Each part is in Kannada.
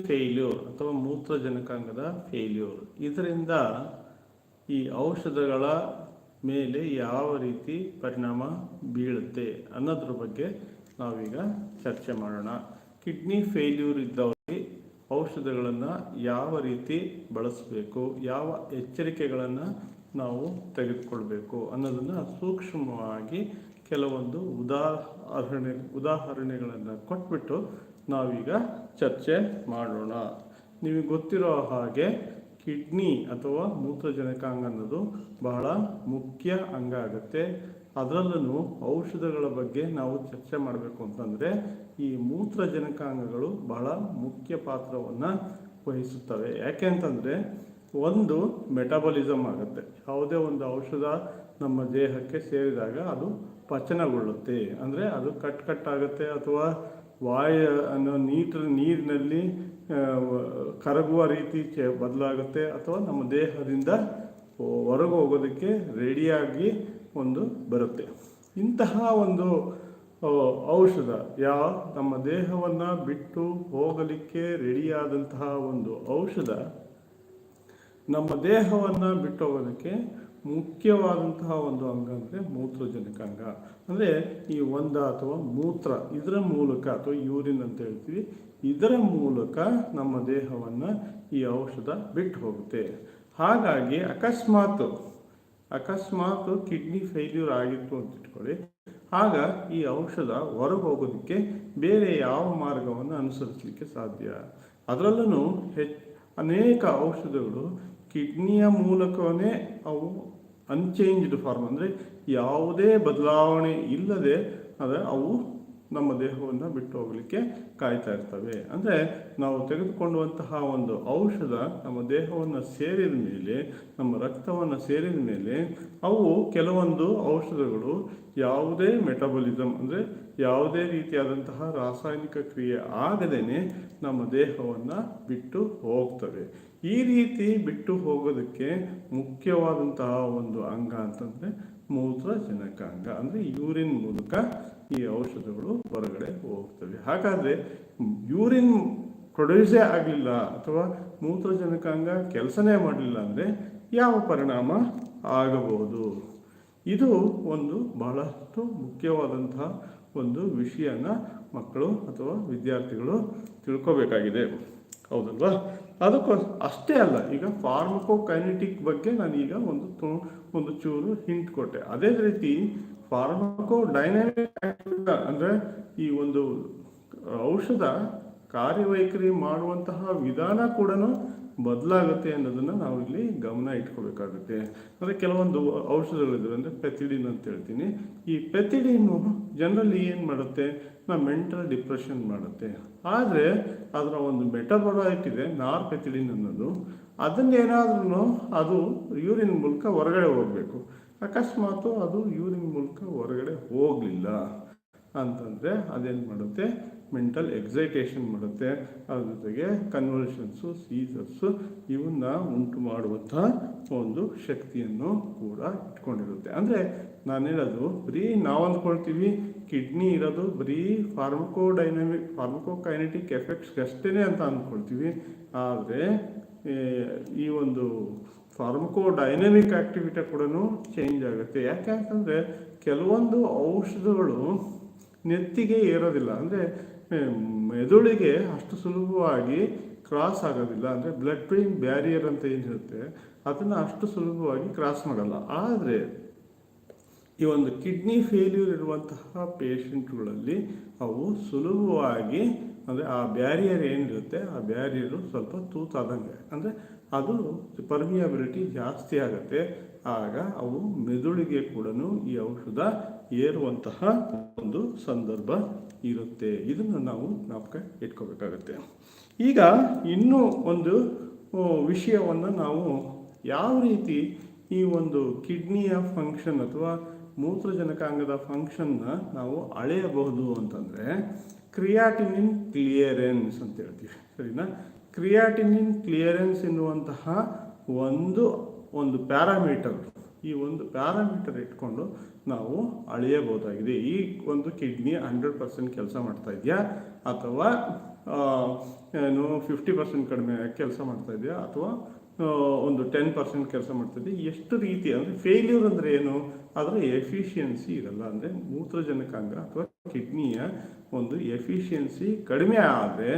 ಫೇಲ್ಯೂರ್ ಅಥವಾ ಮೂತ್ರಜನಕಾಂಗದ ಫೇಲ್ಯೂರ್ ಇದರಿಂದ ಈ ಔಷಧಗಳ ಮೇಲೆ ಯಾವ ರೀತಿ ಪರಿಣಾಮ ಬೀಳುತ್ತೆ ಅನ್ನೋದ್ರ ಬಗ್ಗೆ ನಾವೀಗ ಚರ್ಚೆ ಮಾಡೋಣ. ಕಿಡ್ನಿ ಫೇಲ್ಯೂರ್ ಇದ್ದವರಿಗೆ ಔಷಧಗಳನ್ನು ಯಾವ ರೀತಿ ಬಳಸಬೇಕು, ಯಾವ ಎಚ್ಚರಿಕೆಗಳನ್ನು ನಾವು ತೆಗೆದುಕೊಳ್ಬೇಕು ಅನ್ನೋದನ್ನು ಸೂಕ್ಷ್ಮವಾಗಿ ಕೆಲವೊಂದು ಉದಾಹರಣೆ, ಉದಾಹರಣೆಗಳನ್ನು ಕೊಟ್ಬಿಟ್ಟು ನಾವೀಗ ಚರ್ಚೆ ಮಾಡೋಣ. ನಿಮಗೆ ಗೊತ್ತಿರೋ ಹಾಗೆ ಕಿಡ್ನಿ ಅಥವಾ ಮೂತ್ರಜನಕಾಂಗ ಅನ್ನೋದು ಬಹಳ ಮುಖ್ಯ ಅಂಗ ಆಗುತ್ತೆ. ಅದರಲ್ಲೂ ಔಷಧಗಳ ಬಗ್ಗೆ ನಾವು ಚರ್ಚೆ ಮಾಡಬೇಕು ಅಂತಂದರೆ ಈ ಮೂತ್ರಜನಕಾಂಗಗಳು ಬಹಳ ಮುಖ್ಯ ಪಾತ್ರವನ್ನು ವಹಿಸುತ್ತವೆ. ಯಾಕೆ ಅಂತಂದರೆ ಒಂದು ಮೆಟಬಲಿಸಮ್ ಆಗುತ್ತೆ. ಯಾವುದೇ ಒಂದು ಔಷಧ ನಮ್ಮ ದೇಹಕ್ಕೆ ಸೇರಿದಾಗ ಅದು ಪಚನಗೊಳ್ಳುತ್ತೆ. ಅಂದರೆ ಅದು ಕಟ್ ಕಟ್ಟಾಗುತ್ತೆ ಅಥವಾ ವಾಯು ಅನ್ನೋ ನೀಟ ನೀರಿನಲ್ಲಿ ಕರಗುವ ರೀತಿ ಬದಲಾಗುತ್ತೆ ಅಥವಾ ನಮ್ಮ ದೇಹದಿಂದ ಹೊರಗೆ ಹೋಗೋದಕ್ಕೆ ರೆಡಿಯಾಗಿ ಒಂದು ಬರುತ್ತೆ. ಇಂತಹ ಒಂದು ಔಷಧ ಯಾವ ನಮ್ಮ ದೇಹವನ್ನು ಬಿಟ್ಟು ಹೋಗಲಿಕ್ಕೆ ರೆಡಿಯಾದಂತಹ ಒಂದು ಔಷಧ ನಮ್ಮ ದೇಹವನ್ನು ಬಿಟ್ಟು ಹೋಗೋದಕ್ಕೆ ಮುಖ್ಯವಾದಂತಹ ಒಂದು ಅಂಗ ಅಂದರೆ ಮೂತ್ರಜನಕ ಅಂಗ. ಅಂದರೆ ಈ ಒಂದ ಅಥವಾ ಮೂತ್ರ, ಇದರ ಮೂಲಕ ಅಥವಾ ಯೂರಿನ್ ಅಂತ ಹೇಳ್ತೀವಿ, ಇದರ ಮೂಲಕ ನಮ್ಮ ದೇಹವನ್ನು ಈ ಔಷಧ ಬಿಟ್ಟು ಹೋಗುತ್ತೆ. ಹಾಗಾಗಿ ಅಕಸ್ಮಾತ್ ಅಕಸ್ಮಾತ್ ಕಿಡ್ನಿ ಫೇಲ್ಯೂರ್ ಆಗಿತ್ತು ಅಂತ ಇಟ್ಕೊಳ್ಳಿ. ಆಗ ಈ ಔಷಧ ಹೊರಗೆ ಹೋಗೋದಕ್ಕೆ ಬೇರೆ ಯಾವ ಮಾರ್ಗವನ್ನು ಅನುಸರಿಸಲಿಕ್ಕೆ ಸಾಧ್ಯ? ಅದರಲ್ಲೂ ಹೆಚ್ಚು ಅನೇಕ ಔಷಧಗಳು ಕಿಡ್ನಿಯ ಮೂಲಕವೇ ಅವು ಅನ್ಚೇಂಜ್ಡ್ ಫಾರ್ಮ್ ಅಂದರೆ ಯಾವುದೇ ಬದಲಾವಣೆ ಇಲ್ಲದೆ ಆದರೆ ಅವು ನಮ್ಮ ದೇಹವನ್ನು ಬಿಟ್ಟು ಹೋಗಲಿಕ್ಕೆ ಕಾಯ್ತಾ ಇರ್ತವೆ. ಅಂದರೆ ನಾವು ತೆಗೆದುಕೊಳ್ಳುವಂತಹ ಒಂದು ಔಷಧ ನಮ್ಮ ದೇಹವನ್ನು ಸೇರಿದ ಮೇಲೆ, ನಮ್ಮ ರಕ್ತವನ್ನು ಸೇರಿದ ಮೇಲೆ, ಅವು ಕೆಲವೊಂದು ಔಷಧಗಳು ಯಾವುದೇ ಮೆಟಬಲಿಸಮ್ ಅಂದರೆ ಯಾವುದೇ ರೀತಿಯಾದಂತಹ ರಾಸಾಯನಿಕ ಕ್ರಿಯೆ ಆಗದೇ ನಮ್ಮ ದೇಹವನ್ನು ಬಿಟ್ಟು ಹೋಗ್ತವೆ. ಈ ರೀತಿ ಬಿಟ್ಟು ಹೋಗೋದಕ್ಕೆ ಮುಖ್ಯವಾದಂತಹ ಒಂದು ಅಂಗ ಅಂತಂದರೆ ಮೂತ್ರಜನಕಾಂಗ. ಅಂದರೆ ಯೂರಿನ್ ಮೂಲಕ ಈ ಔಷಧಗಳು ಹೊರಗಡೆ ಹೋಗ್ತವೆ. ಹಾಗಾದರೆ ಯೂರಿನ್ ಪ್ರೊಡ್ಯೂಸೇ ಆಗಲಿಲ್ಲ ಅಥವಾ ಮೂತ್ರಜನಕಾಂಗ ಕೆಲಸನೇ ಮಾಡಲಿಲ್ಲ ಅಂದರೆ ಯಾವ ಪರಿಣಾಮ ಆಗಬಹುದು? ಇದು ಒಂದು ಬಹಳಷ್ಟು ಮುಖ್ಯವಾದಂತಹ ಒಂದು ವಿಷಯನ ಮಕ್ಕಳು ಅಥವಾ ವಿದ್ಯಾರ್ಥಿಗಳು ತಿಳ್ಕೋಬೇಕಾಗಿದೆ. ಹೌದಲ್ವಾ? ಅದಕ್ಕೋ ಅಷ್ಟೇ ಅಲ್ಲ, ಈಗ ಫಾರ್ಮಕೋಕೈನೆಟಿಕ್ ಬಗ್ಗೆ ನಾನೀಗ ಒಂದು ಒಂದು ಚೂರು ಹಿಂಟ್ ಕೊಟ್ಟೆ. ಅದೇ ರೀತಿ ಫಾರ್ಮಕೋ ಡೈನಾಮಿಕ್ ಅಂದರೆ ಈ ಒಂದು ಔಷಧ ಕಾರ್ಯವೈಖರಿ ಮಾಡುವಂತಹ ವಿಧಾನ ಕೂಡ ಬದಲಾಗುತ್ತೆ ಅನ್ನೋದನ್ನು ನಾವು ಇಲ್ಲಿ ಗಮನ ಇಟ್ಕೋಬೇಕಾಗುತ್ತೆ. ಅಂದರೆ ಕೆಲವೊಂದು ಔಷಧಗಳಿದ್ದಾವೆ ಅಂದರೆ ಪೆಥಿಡಿನ್ ಅಂತ ಹೇಳ್ತೀನಿ. ಈ ಪೆಥಿಡಿನು ಜನರಲಿ ಏನು ಮಾಡುತ್ತೆ? ನಮ್ಮ ಮೆಂಟಲ್ ಡಿಪ್ರೆಷನ್ ಮಾಡುತ್ತೆ. ಆದರೆ ಅದರ ಒಂದು ಮೆಟಬೊಲೈಟ್ ಇದೆ, ನಾರ್ ಪೆಥಿಡಿನ್ ಅನ್ನೋದು. ಅದನ್ನೇನಾದ್ರೂ ಅದು ಯೂರಿನ್ ಮೂಲಕ ಹೊರಗಡೆ ಹೋಗಬೇಕು. ಅಕಸ್ಮಾತು ಅದು ಯೂರಿನ್ ಮೂಲಕ ಹೊರಗಡೆ ಹೋಗಲಿಲ್ಲ ಅಂತಂದರೆ ಅದೇನು ಮಾಡುತ್ತೆ? ಮೆಂಟಲ್ ಎಕ್ಸೈಟೇಷನ್ ಮಾಡುತ್ತೆ. ಅದ್ರ ಜೊತೆಗೆ ಕನ್ವರ್ಷನ್ಸು ಸೀಸರ್ಸು ಇವನ್ನ ಉಂಟು ಮಾಡುವಂಥ ಒಂದು ಶಕ್ತಿಯನ್ನು ಕೂಡ ಇಟ್ಕೊಂಡಿರುತ್ತೆ. ಅಂದರೆ ನಾನು ಹೇಳೋದು, ಬರೀ ನಾವು ಅಂದ್ಕೊಳ್ತೀವಿ ಕಿಡ್ನಿ ಇರೋದು ಬರೀ ಫಾರ್ಮಕೋ ಡೈನಮಿಕ್ ಫಾರ್ಮಕೋ ಕೈನೆಟಿಕ್ ಎಫೆಕ್ಟ್ಸ್ಗಷ್ಟೇ ಅಂತ ಅಂದ್ಕೊಳ್ತೀವಿ. ಆದರೆ ಈ ಒಂದು ಫಾರ್ಮಕೋ ಡೈನಾಮಿಕ್ ಆಕ್ಟಿವಿಟಿ ಕೂಡ ಚೇಂಜ್ ಆಗುತ್ತೆ. ಯಾಕೆ ಅಂತಂದರೆ ಕೆಲವೊಂದು ಔಷಧಗಳು ನೆತ್ತಿಗೆ ಏರೋದಿಲ್ಲ. ಅಂದರೆ ಮೆದುಳಿಗೆ ಅಷ್ಟು ಸುಲಭವಾಗಿ ಕ್ರಾಸ್ ಆಗೋದಿಲ್ಲ. ಅಂದರೆ ಬ್ಲಡ್ ಬ್ರೈನ್ ಬ್ಯಾರಿಯರ್ ಅಂತ ಏನು ಇರುತ್ತೆ, ಅದನ್ನು ಅಷ್ಟು ಸುಲಭವಾಗಿ ಕ್ರಾಸ್ ಮಾಡಲ್ಲ. ಆದರೆ, ಈ ಒಂದು ಕಿಡ್ನಿ ಫೇಲ್ಯೂರ್ ಇರುವಂತಹ ಪೇಷಂಟ್ಗಳಲ್ಲಿ ಅವು ಸುಲಭವಾಗಿ, ಅಂದರೆ ಆ ಬ್ಯಾರಿಯರ್ ಏನಿರುತ್ತೆ, ಆ ಬ್ಯಾರಿಯರು ಸ್ವಲ್ಪ ತೂತಾದಂಗೆ. ಅಂದರೆ ಅದು ಪರ್ಮಿಯಬಿಲಿಟಿ ಜಾಸ್ತಿ ಆಗುತ್ತೆ. ಆಗ ಅವು ಮೆದುಳಿಗೆ ಕೂಡ ಈ ಔಷಧ ಏರುವಂತಹ ಒಂದು ಸಂದರ್ಭ ಇರುತ್ತೆ. ಇದನ್ನು ನಾವು ಜ್ಞಾಪಕ ಇಟ್ಕೋಬೇಕಾಗತ್ತೆ. ಈಗ ಇನ್ನೂ ಒಂದು ವಿಷಯವನ್ನು ನಾವು ಯಾವ ರೀತಿ ಈ ಒಂದು ಕಿಡ್ನಿಯ ಫಂಕ್ಷನ್ ಅಥವಾ ಮೂತ್ರಜನಕಾಂಗದ ಫಂಕ್ಷನ್ನ ನಾವು ಅಳೆಯಬಹುದು ಅಂತಂದರೆ, ಕ್ರಿಯಾಟಿನಿನ್ ಕ್ಲಿಯರೆನ್ಸ್ ಅಂತ ಹೇಳ್ತೀವಿ. ಸರಿನಾ? ಕ್ರಿಯಾಟಿನಿನ್ ಕ್ಲಿಯರೆನ್ಸ್ ಎನ್ನುವಂತಹ ಒಂದು ಒಂದು ಪ್ಯಾರಾಮೀಟರ್, ಈ ಒಂದು ಪ್ಯಾರಾಮೀಟರ್ ಇಟ್ಕೊಂಡು ನಾವು ಅಳೆಯಬಹುದಾಗಿದೆ. ಈ ಒಂದು ಕಿಡ್ನಿ ಹಂಡ್ರೆಡ್ ಪರ್ಸೆಂಟ್ ಕೆಲಸ ಮಾಡ್ತಾ ಇದೆಯಾ? ಅಥವಾ ಏನು ಫಿಫ್ಟಿ ಪರ್ಸೆಂಟ್ ಕಡಿಮೆ ಕೆಲಸ ಮಾಡ್ತಾ ಇದೆಯಾ? ಅಥವಾ ಒಂದು ಟೆನ್ ಪರ್ಸೆಂಟ್ ಕೆಲಸ ಮಾಡ್ತಿದ್ದೆ ಎಷ್ಟು ರೀತಿ, ಅಂದರೆ ಫೇಲ್ಯೂರ್ ಅಂದರೆ ಏನು? ಅದರ ಎಫಿಷಿಯನ್ಸಿ ಇರಲ್ಲ. ಅಂದರೆ ಮೂತ್ರಜನಕಾಂಗ ಅಥವಾ ಕಿಡ್ನಿಯ ಒಂದು ಎಫಿಷಿಯನ್ಸಿ ಕಡಿಮೆ ಆದರೆ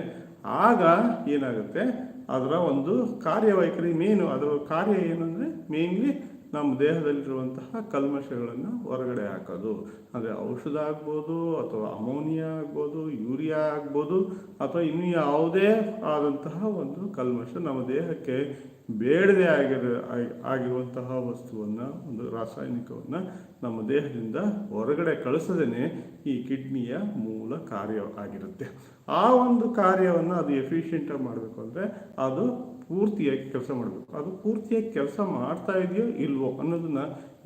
ಆಗ ಏನಾಗುತ್ತೆ? ಅದರ ಒಂದು ಕಾರ್ಯವೈಖರಿ ಮೇನು ಅದರ ಕಾರ್ಯ ಏನು ಅಂದರೆ ಮೇನ್ಲಿ ನಮ್ಮ ದೇಹದಲ್ಲಿರುವಂತಹ ಕಲ್ಮಶಗಳನ್ನು ಹೊರಗಡೆ ಹಾಕೋದು. ಅಂದರೆ ಔಷಧ ಆಗ್ಬೋದು ಅಥವಾ ಅಮೋನಿಯಾ ಆಗ್ಬೋದು, ಯೂರಿಯಾ ಆಗ್ಬೋದು, ಅಥವಾ ಇನ್ನು ಯಾವುದೇ ಆದಂತಹ ಒಂದು ಕಲ್ಮಶ ನಮ್ಮ ದೇಹಕ್ಕೆ ಬೇಡದೇ ಆಗಿರ, ಆಗಿ- ಆಗಿರುವಂತಹ ವಸ್ತುವನ್ನು, ಒಂದು ರಾಸಾಯನಿಕವನ್ನು ನಮ್ಮ ದೇಹದಿಂದ ಹೊರಗಡೆ ಕಳಿಸದೇ ಈ ಕಿಡ್ನಿಯ ಮೂಲ ಕಾರ್ಯ ಆಗಿರುತ್ತೆ. ಆ ಒಂದು ಕಾರ್ಯವನ್ನು ಅದು ಎಫಿಷಿಯೆಂಟಾಗಿ ಮಾಡಬೇಕು ಅಂದರೆ ಅದು ಪೂರ್ತಿಯಾಗಿ ಕೆಲಸ ಮಾಡಬೇಕು. ಅದು ಪೂರ್ತಿಯಾಗಿ ಕೆಲಸ ಮಾಡ್ತಾ ಇದೆಯೋ ಇಲ್ವೋ ಅನ್ನೋದನ್ನ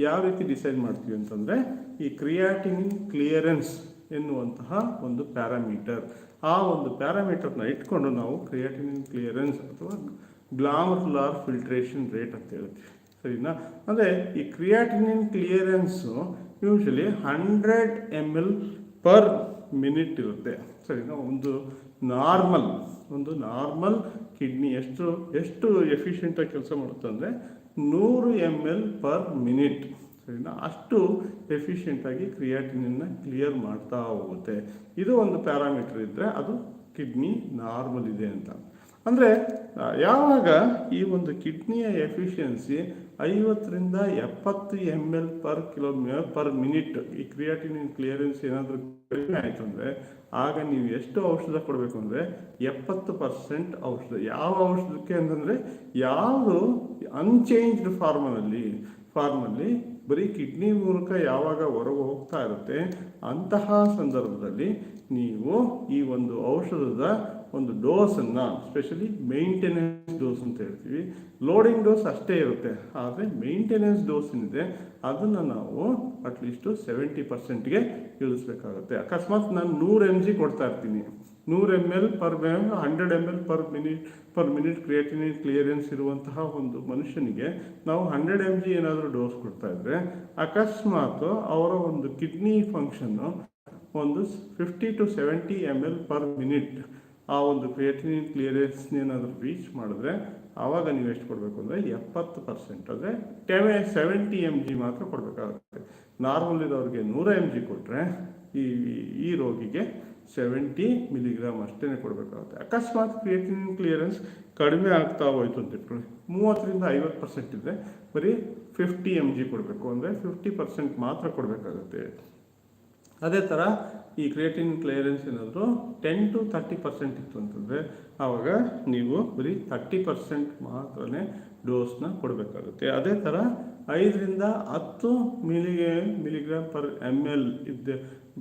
ಯಾವ ರೀತಿ ಡಿಸೈಡ್ ಮಾಡ್ತೀವಿ ಅಂತಂದರೆ ಈ ಕ್ರಿಯಾಟಿನ್ ಕ್ಲಿಯರೆನ್ಸ್ ಎನ್ನುವಂತಹ ಒಂದು ಪ್ಯಾರಾಮೀಟರ್. ಆ ಒಂದು ಪ್ಯಾರಾಮೀಟರ್ನ ಇಟ್ಕೊಂಡು ನಾವು ಕ್ರಿಯಾಟಿನ್ ಕ್ಲಿಯರೆನ್ಸ್ ಅಥವಾ ಗ್ಲಾಮರ್ಲಾರ್ ಫಿಲ್ಟ್ರೇಷನ್ ರೇಟ್ ಅಂತ ಹೇಳ್ತೀವಿ ಸರಿನಾ? ಅಂದರೆ ಈ creatinine clearance usually hundred M L per minute ಇರುತ್ತೆ. ಸರಿನಾ? ಒಂದು ನಾರ್ಮಲ್, ಒಂದು ನಾರ್ಮಲ್ ಕಿಡ್ನಿ ಎಷ್ಟು ಎಷ್ಟು ಎಫಿಷಿಯೆಂಟಾಗಿ ಕೆಲಸ ಮಾಡುತ್ತೆ ಅಂದರೆ ನೂರು ಎಂ ಎಲ್ ಪರ್ ಮಿನಿಟ್ ಸರಿನಾ? ಅಷ್ಟು ಎಫಿಷಿಯೆಂಟಾಗಿ ಕ್ರಿಯಾಟಿನನ್ನು ಕ್ಲಿಯರ್ ಮಾಡ್ತಾ ಹೋಗುತ್ತೆ. ಇದು ಒಂದು ಪ್ಯಾರಾಮೀಟರ್ ಇದ್ದರೆ ಅದು ಕಿಡ್ನಿ ನಾರ್ಮಲ್ ಇದೆ ಅಂತ. ಅಂದರೆ ಯಾವಾಗ ಈ ಒಂದು ಕಿಡ್ನಿಯ ಎಫಿಷಿಯನ್ಸಿ ಐವತ್ತರಿಂದ ಎಪ್ಪತ್ತು M L per kilo per minute ಈ ಕ್ರಿಯಾಟಿನಿನ್ ಕ್ಲಿಯರೆನ್ಸ್ ಏನಾದರೂ ಕಡಿಮೆ ಆಯಿತು ಅಂದರೆ, ಆಗ ನೀವು ಎಷ್ಟು ಔಷಧ ಕೊಡಬೇಕು ಅಂದರೆ ಎಪ್ಪತ್ತು ಪರ್ಸೆಂಟ್ ಔಷಧ. ಯಾವ ಔಷಧಕ್ಕೆ ಅಂತಂದರೆ, ಯಾವುದು ಅನ್ಚೇಂಜ್ಡ್ ಫಾರ್ಮಲ್ಲಿ ಫಾರ್ಮಲ್ಲಿ ಬರೀ ಕಿಡ್ನಿ ಮೂಲಕ ಯಾವಾಗ ಹೊರಗೆ ಹೋಗ್ತಾ ಇರುತ್ತೆ, ಅಂತಹ ಸಂದರ್ಭದಲ್ಲಿ ನೀವು ಈ ಒಂದು ಔಷಧದ ಒಂದು ಡೋಸನ್ನು ಸ್ಪೆಷಲಿ ಮೇಂಟೆನೆನ್ಸ್ ಡೋಸ್ ಅಂತ ಹೇಳ್ತೀವಿ ಲೋಡಿಂಗ್ ಡೋಸ್ ಅಷ್ಟೇ ಇರುತ್ತೆ. ಆದರೆ ಮೇಂಟೆನೆನ್ಸ್ ಡೋಸ್ ಏನಿದೆ ಅದನ್ನು ನಾವು ಅಟ್ಲೀಸ್ಟು ಸೆವೆಂಟಿ ಪರ್ಸೆಂಟ್ಗೆ ಇಳಿಸ್ಬೇಕಾಗುತ್ತೆ. ಅಕಸ್ಮಾತ್ ನಾನು ನೂರು ಎಂ ಜಿ ಕೊಡ್ತಾ ಇರ್ತೀನಿ. ನೂರು M L per hundred M L per minute per minute creatinine clearance ಇರುವಂತಹ ಒಂದು ಮನುಷ್ಯನಿಗೆ ನಾವು ಹಂಡ್ರೆಡ್ ಎಂ ಜಿ ಏನಾದರೂ ಡೋಸ್ ಕೊಡ್ತಾ ಇದ್ರೆ, ಅಕಸ್ಮಾತ್ ಅವರ ಒಂದು ಕಿಡ್ನಿ ಫಂಕ್ಷನ್ನು ಒಂದು fifty to seventy M L per minute ಆ ಒಂದು ಕ್ರಿಯೇಟಿನಿನ್ ಕ್ಲಿಯರೆನ್ಸ್ನ ಏನಾದರೂ ರೀಚ್ ಮಾಡಿದ್ರೆ ಆವಾಗ ನೀವು ಎಷ್ಟು ಕೊಡಬೇಕು ಅಂದರೆ ಎಪ್ಪತ್ತು ಪರ್ಸೆಂಟ್ ಅಂದರೆ ಟೆವೆ ಸೆವೆಂಟಿ ಎಂ ಜಿ ಮಾತ್ರ ಕೊಡಬೇಕಾಗುತ್ತೆ. ನಾರ್ಮಲ್ ಇರೋರಿಗೆ ನೂರ ಎಂ ಜಿ ಕೊಟ್ಟರೆ ಈ ಈ ರೋಗಿಗೆ ಸೆವೆಂಟಿ ಮಿಲಿಗ್ರಾಮ್ ಅಷ್ಟೇ ಕೊಡಬೇಕಾಗುತ್ತೆ. ಅಕಸ್ಮಾತ್ ಕ್ರಿಯೇಟಿನ್ ಕ್ಲಿಯರೆನ್ಸ್ ಕಡಿಮೆ ಆಗ್ತಾ ಹೋಯ್ತು ಅಂತ ಇಟ್ಕೊಳ್ಳಿ. ಮೂವತ್ತರಿಂದ ಐವತ್ತು ಪರ್ಸೆಂಟ್ ಇದ್ದರೆ ಬರೀ ಫಿಫ್ಟಿ ಎಂ ಜಿ ಕೊಡಬೇಕು ಅಂದರೆ ಫಿಫ್ಟಿ ಪರ್ಸೆಂಟ್ ಮಾತ್ರ ಕೊಡಬೇಕಾಗುತ್ತೆ. ಅದೇ ಥರ ಈ ಕ್ರಿಯೇಟಿನ್ ಕ್ಲಿಯರೆನ್ಸ್ ಏನಾದರೂ ಟೆನ್ ಟು ತರ್ಟಿ ಪರ್ಸೆಂಟ್ ಇತ್ತು ಅಂತಂದರೆ ಆವಾಗ ನೀವು ಬರೀ ತರ್ಟಿ ಪರ್ಸೆಂಟ್ ಮಾತ್ರನೇ ಡೋಸ್ನ ಕೊಡಬೇಕಾಗುತ್ತೆ. ಅದೇ ಥರ ಐದರಿಂದ ಹತ್ತು milli milligram per M L ಇದ್ದ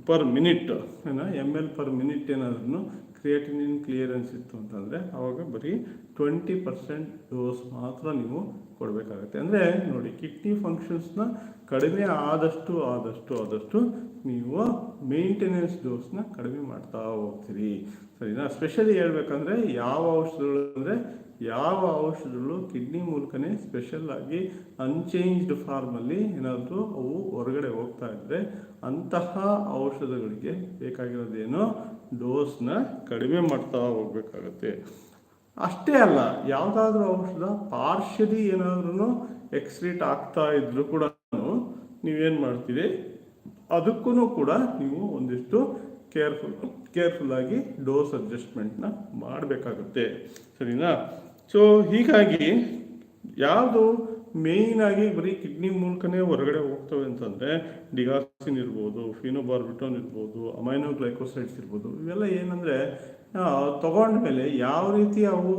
ಪರ್ ಮಿನಿಟ್ ಏನ ಎಂ ಎಲ್ ಪರ್ ಮಿನಿಟ್ ಏನಾದ್ರೂ ಕ್ರಿಯೇಟಿನ್ ಕ್ಲಿಯರೆನ್ಸ್ ಇತ್ತು ಅಂತಂದರೆ ಆವಾಗ ಬರೀ ಟ್ವೆಂಟಿ ಪರ್ಸೆಂಟ್ ಡೋಸ್ ಮಾತ್ರ ನೀವು ಕೊಡಬೇಕಾಗತ್ತೆ. ಅಂದರೆ ನೋಡಿ, ಕಿಡ್ನಿ ಫಂಕ್ಷನ್ಸ್ನ ಕಡಿಮೆ ಆದಷ್ಟು ಆದಷ್ಟು ಆದಷ್ಟು ನೀವು ಮೇಂಟೆನೆನ್ಸ್ ಡೋಸ್ನ ಕಡಿಮೆ ಮಾಡ್ತಾ ಹೋಗ್ತೀರಿ. ಸರಿನಾ? ಸ್ಪೆಷಲಿ ಹೇಳ್ಬೇಕಂದ್ರೆ ಯಾವ ಔಷಧಗಳು ಅಂದರೆ ಯಾವ ಔಷಧಗಳು ಕಿಡ್ನಿ ಮೂಲಕನೇ ಸ್ಪೆಷಲ್ ಆಗಿ ಅನ್ಚೇಂಜ್ಡ್ ಫಾರ್ಮಲ್ಲಿ ಏನಾದರೂ ಅವು ಹೊರಗಡೆ ಹೋಗ್ತಾ ಇದ್ದರೆ ಅಂತಹ ಔಷಧಗಳಿಗೆ ಬೇಕಾಗಿರೋದೇನೋ ಡೋಸ್ನ ಕಡಿಮೆ ಮಾಡ್ತಾ ಹೋಗ್ಬೇಕಾಗತ್ತೆ. ಅಷ್ಟೇ ಅಲ್ಲ, ಯಾವುದಾದ್ರೂ ಔಷಧ ಪಾರ್ಷಲಿ ಏನಾದ್ರೂ ಎಕ್ಸ್ರೀಟ್ ಆಗ್ತಾ ಇದ್ರು ಕೂಡ ನೀವೇನು ಮಾಡ್ತೀರಿ ಅದಕ್ಕೂ ಕೂಡ ನೀವು ಒಂದಿಷ್ಟು ಕೇರ್ಫುಲ್ ಕೇರ್ಫುಲ್ ಆಗಿ ಡೋಸ್ ಅಡ್ಜಸ್ಟ್ಮೆಂಟ್ನ ಮಾಡಬೇಕಾಗುತ್ತೆ. ಸರಿನಾ? ಸೊ ಹೀಗಾಗಿ ಯಾವುದು ಮೇಯ್ನ್ ಆಗಿ ಬರೀ ಕಿಡ್ನಿ ಮೂಲಕನೇ ಹೊರಗಡೆ ಹೋಗ್ತವೆ ಅಂತಂದರೆ ಡಿಗಾಕ್ಸಿನ್ ಇರ್ಬೋದು ಫಿನೋಬಾರ್ಬಿಟೋನ್ ಇರ್ಬೋದು ಅಮೈನೋ ಗ್ಲೈಕೋಸೈಡ್ಸ್ ಇರ್ಬೋದು, ಇವೆಲ್ಲ ಏನಂದರೆ ತಗೊಂಡ್ಮೇಲೆ ಯಾವ ರೀತಿ ಅವು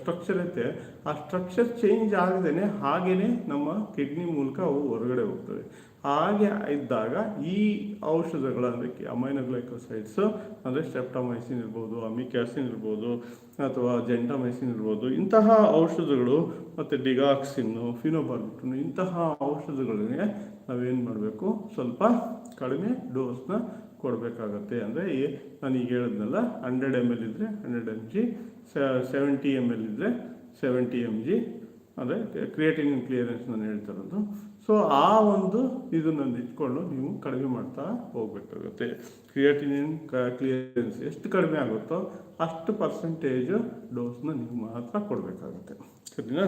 ಸ್ಟ್ರಕ್ಚರ್ ಐತೆ, ಆ ಸ್ಟ್ರಕ್ಚರ್ ಚೇಂಜ್ ಆಗದೇನೆ ಹಾಗೇನೆ ನಮ್ಮ ಕಿಡ್ನಿ ಮೂಲಕ ಅವು ಹೊರಗಡೆ ಹೋಗ್ತವೆ. ಹಾಗೆ ಇದ್ದಾಗ ಈ ಔಷಧಗಳು ಅಂದರೆ ಅಮೈನೋಗ್ಲೈಕೋಸೈಡ್ಸ್ ಅಂದರೆ ಸ್ಟೆಪ್ಟಮೈಸಿನ್ ಇರ್ಬೋದು ಅಮಿಕ್ಯಾಸಿನ್ ಇರ್ಬೋದು, ಅಥವಾ ಜೆಂಟಮೈಸಿನ್ ಇರ್ಬೋದು, ಇಂತಹ ಔಷಧಗಳು ಮತ್ತು ಡಿಗಾಕ್ಸಿನ್ನು ಫಿನೋಬಾರ್ಬಿಟನ್ ಇಂತಹ ಔಷಧಗಳಿಗೆ ನಾವೇನು ಮಾಡಬೇಕು? ಸ್ವಲ್ಪ ಕಡಿಮೆ ಡೋಸ್ನ ಕೊಡಬೇಕಾಗತ್ತೆ. ಅಂದರೆ ನಾನು ಈಗ ಹೇಳಿದ್ನಲ್ಲ ಹಂಡ್ರೆಡ್ ಎಂ ಎಲ್ ಇದ್ದರೆ hundred M G seventy M L ಇದ್ದರೆ ಸೆವೆಂಟಿ ಎಂ ಜಿ ಅಂದರೆ ಕ್ರಿಯೇಟಿನ್ ಕ್ಲಿಯರೆನ್ಸ್ ನಾನು ಹೇಳ್ತಾ ಇರೋದು. ಸೊ ಆ ಒಂದು ಇದನ್ನು ಇಟ್ಕೊಂಡು ನೀವು ಕಡಿಮೆ ಮಾಡ್ತಾ ಹೋಗ್ಬೇಕಾಗುತ್ತೆ. ಕ ಕ್ಲಿಯರೆನ್ಸ್ ಎಷ್ಟು ಕಡಿಮೆ ಆಗುತ್ತೋ ಅಷ್ಟು ಪರ್ಸೆಂಟೇಜು ಡೋಸ್ನ ನೀವು ಮಾತ್ರ ಕೊಡಬೇಕಾಗುತ್ತೆ. ಸರಿನಾ?